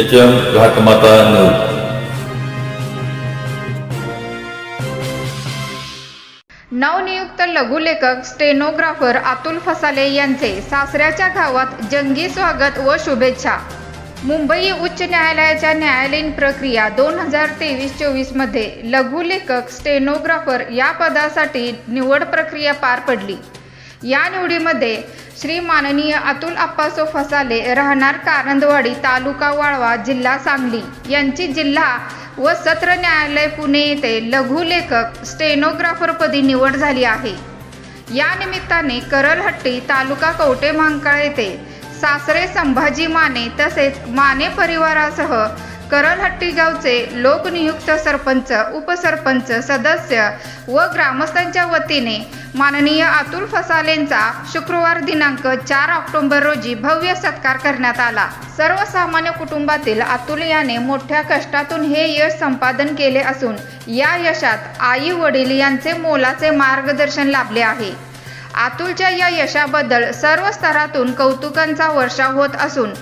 H M घाटमाता news नवनियुक्त लघुलेखक stenographer Atul फसाले यांचे सासऱ्याच्या गावात जंगी स्वागत व शुभेच्छा. मुंबई उच्च न्यायालयाच्या न्यायालयीन प्रक्रिया दोन हजार तेवीस चोवीसमध्ये लघुलेखक स्टेनोग्राफर या पदासाठी निवड प्रक्रिया पार पडली. या निवडीमध्ये श्री माननीय अतुल अप्पासो फसाले राहणार कारंदवाडी तालुका वाळवा जिल्हा सांगली. यांची जिल्हा व सत्र न्यायालय पुणे येथे लघुलेखक स्टेनोग्राफरपदी निवड झाली आहे. या निमित्ताने करलहट्टी तालुका कवटे महांकाळ येथे सासरे संभाजी माने तसेच माने परिवारासह करलहट्टी गावचे लोकनियुक्त सरपंच उपसरपंच सदस्य व ग्रामस्थांच्या वतीने माननीय अतुल फसालेंचा शुक्रवार दिनांक चार ऑक्टोबर रोजी भव्य सत्कार करण्यात आला. सर्वसामान्य कुटुंबातील अतुल याने मोठ्या कष्टातून हे यश संपादन केले असून या यशात आई वडील यांचे मोलाचे मार्गदर्शन लाभले आहे. अतुलच्या या यशाबद्दल सर्व स्तरातून कौतुकांचा वर्षाव होत असून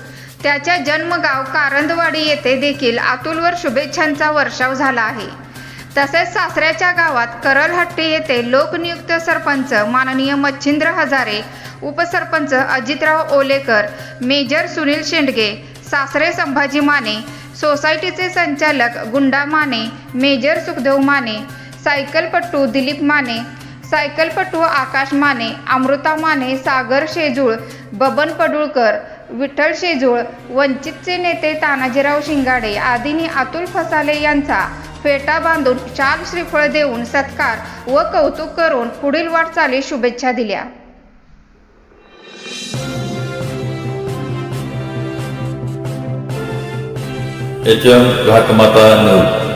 त्याच्या जन्मगाव कारंदवाडी येथे देखील अतुलवर शुभेच्छांचा वर्षाव झाला आहे. तसेच सासऱ्याच्या गावात करलहट्टी येथे लोकनियुक्त सरपंच माननीय मच्छिंद्र हजारे उपसरपंच अजितराव ओलेकर मेजर सुनील शेंडगे सासरे संभाजी माने सोसायटीचे संचालक गुंडा माने मेजर सुखदेव माने सायकलपट्टू दिलीप माने सायकलपटू आकाश माने अमृता माने सागर शेजूळ बबन पडुळकर विठ्ठल शेजूळ वंचितचे नेते तानाजीराव शिंगाडे आदींनी अतुल फसाले यांचा फेटा बांधून शाल श्रीफळ देऊन सत्कार व कौतुक करून पुढील वाटचाली शुभेच्छा दिल्या. घाटमाता न्यूज.